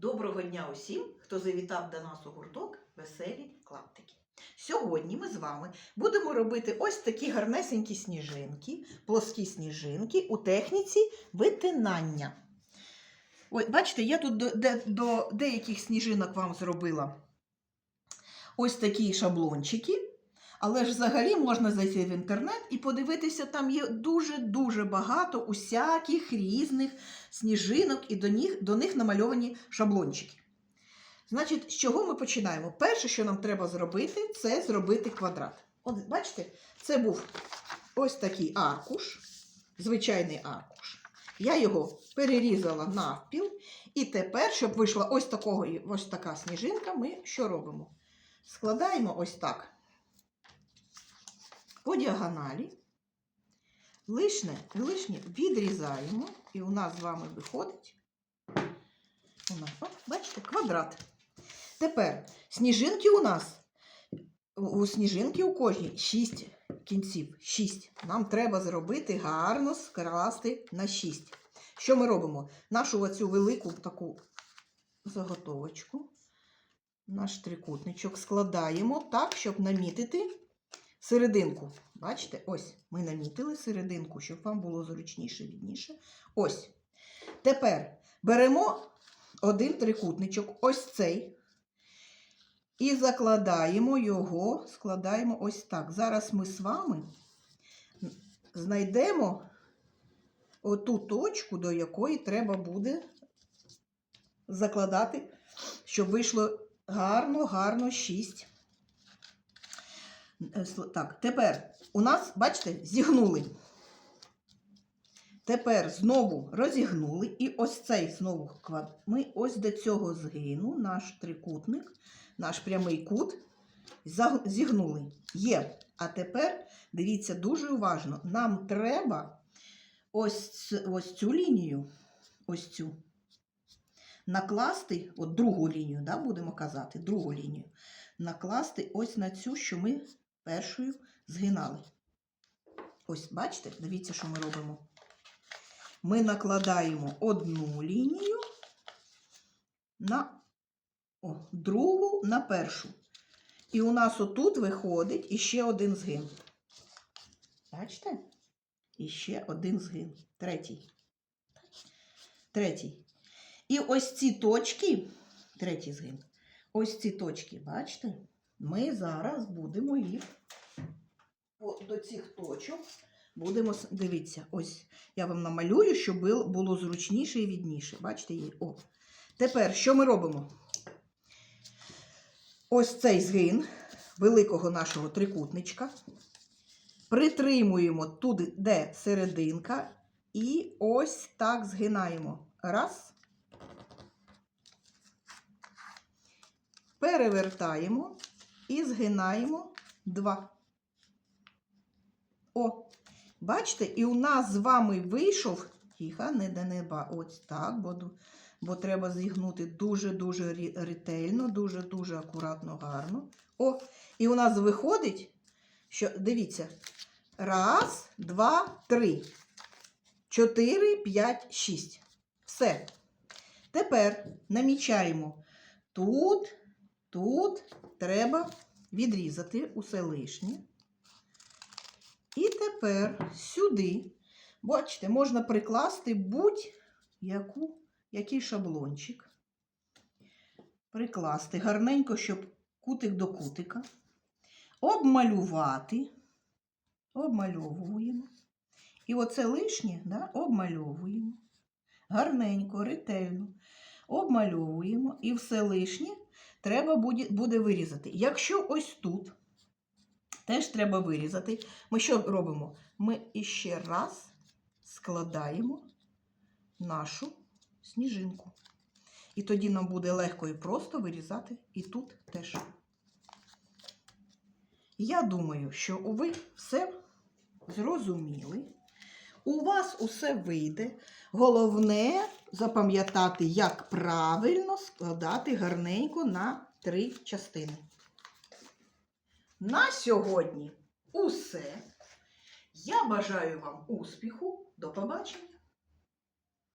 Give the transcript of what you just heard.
Доброго дня усім, хто завітав до нас у гурток Веселі клаптики. Сьогодні ми з вами будемо робити ось такі гарнесенькі сніжинки, плоскі сніжинки у техніці витинання. Ой, бачите, я тут до, де- до деяких сніжинок вам зробила ось такі шаблончики. Але ж взагалі можна зайти в інтернет і подивитися, там є дуже-дуже багато усяких різних сніжинок, і до них, до них намальовані шаблончики. Значить, з чого ми починаємо? Перше, що нам треба зробити, це зробити квадрат. От бачите, це був ось такий аркуш, звичайний аркуш. Я його перерізала навпіл. І тепер, щоб вийшла ось, такого, ось така сніжинка, ми що робимо? Складаємо ось так по діагоналі. Лишнє, лишнє відрізаємо, і у нас з вами виходить. У нас, о, бачите, квадрат. Тепер сніжинки у нас, у сніжинки у кожній 6 кінців. 6. Нам треба зробити гарно скласти на 6. Що ми робимо? Нашу оцю велику таку заготовочку, наш трикутничок складаємо так, щоб намітити серединку. Бачите, ось ми намітили серединку, щоб вам було зручніше відніше. Ось. Тепер беремо один трикутничок, ось цей, і закладаємо його, складаємо ось так. Зараз ми з вами знайдемо оту точку, до якої треба буде закладати, щоб вийшло гарно, гарно 6. Е, Так, тепер у нас, бачите, зігнули. Тепер знову розігнули, і ось цей знову квад. Ми ось до цього згину, наш трикутник, наш прямий кут зігнули. Є. А тепер дивіться дуже уважно. Нам треба ось, ось цю лінію, ось цю, накласти, от другу лінію, да, будемо казати, другу лінію, накласти ось на цю, що ми першою згинали. Ось, бачите, дивіться, що ми робимо. Ми накладаємо одну лінію на о, другу на першу. І у нас отут виходить іще один згин. Бачите? Іще один згин. Третій. Третій. І ось ці точки, третій згин. Ось ці точки, бачите? Ми зараз будемо їх до цих точок. Будемо дивіться, ось я вам намалюю, щоб було зручніше і відніше. Бачите її? О. Тепер що ми робимо? Ось цей згин великого нашого трикутничка. Притримуємо туди, де серединка, і ось так згинаємо. Раз. Перевертаємо і згинаємо два. О, бачите, і у нас з вами вийшов, тихо, не де неба, ось так, бо, бо треба зігнути дуже-дуже ретельно, дуже-дуже акуратно, гарно. О, і у нас виходить, що, дивіться, раз, два, три, чотири, п'ять, шість. Все. Тепер намічаємо тут, тут треба відрізати усе лишнє. І тепер сюди, бачите, можна прикласти будь-яку, який шаблончик. Прикласти гарненько, щоб кутик до кутика. Обмалювати. Обмальовуємо. І оце лишнє да, обмальовуємо. Гарненько, ретельно. Обмальовуємо. І все лишнє треба буде, вирізати. Якщо ось тут теж треба вирізати. Ми що робимо? Ми іще раз складаємо нашу сніжинку. І тоді нам буде легко і просто вирізати і тут теж. Я думаю, що ви все зрозуміли. У вас усе вийде. Головне запам'ятати, як правильно складати гарненько на три частини. На сьогодні усе. Я бажаю вам успіху. До побачення!